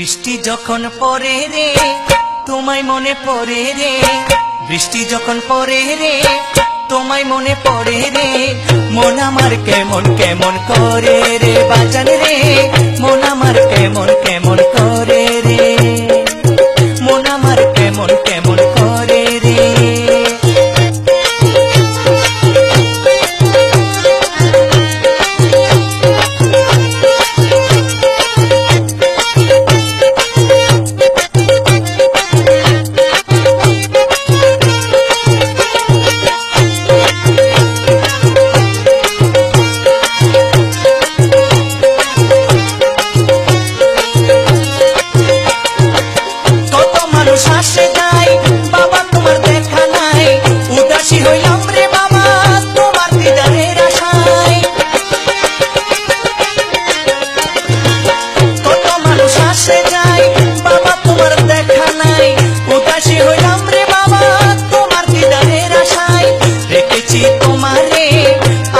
বৃষ্টি যখন পরে রে, তোমায় মনে পরে রে। বৃষ্টি যখন পরে রে, তোমায় মনে পরে রে। মন আমার কেমন কেমন করে রে বাজান রে।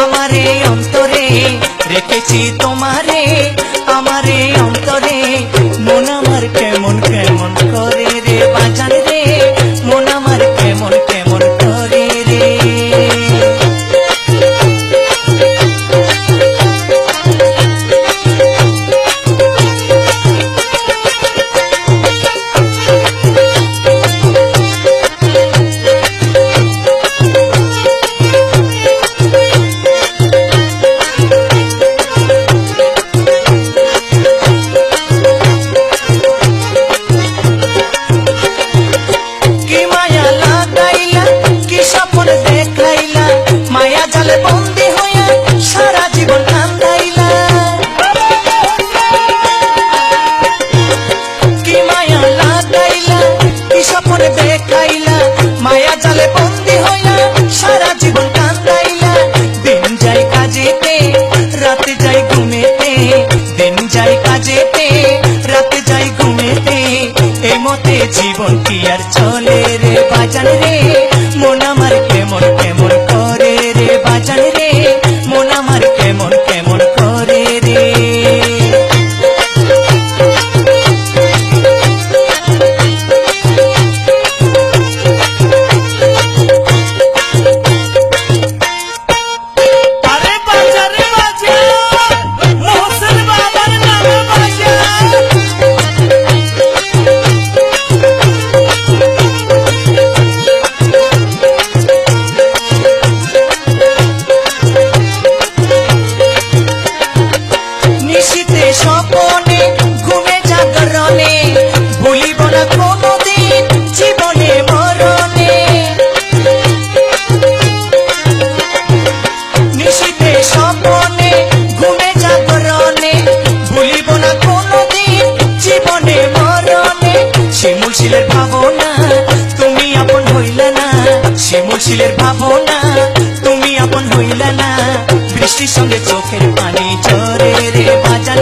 আমারে অন্তরে রেখেছি তোমারে আমারে অন্তরে। মন আমার কেমন বন্দি হইয়া সারা জীবন কান্দাইলা। কি মায়া লাগাইলা, কি স্বপ্ন দেখাইলা, মায়া জালে বন্দি হইয়া সারা জীবন কান্দাইলা। দিন যাই কাজেতে, রাতে যাই ঘুমেতে, দিন যাই কাজেতে, রাতে যাই ঘুমেতে, এ মতে জীবন কি আর চলে রে বাজান রে? শিমুল শিলের ভাবনা তুমি আপন হইলে না। বৃষ্টির সঙ্গে চোখের পানি চরে রে বাজান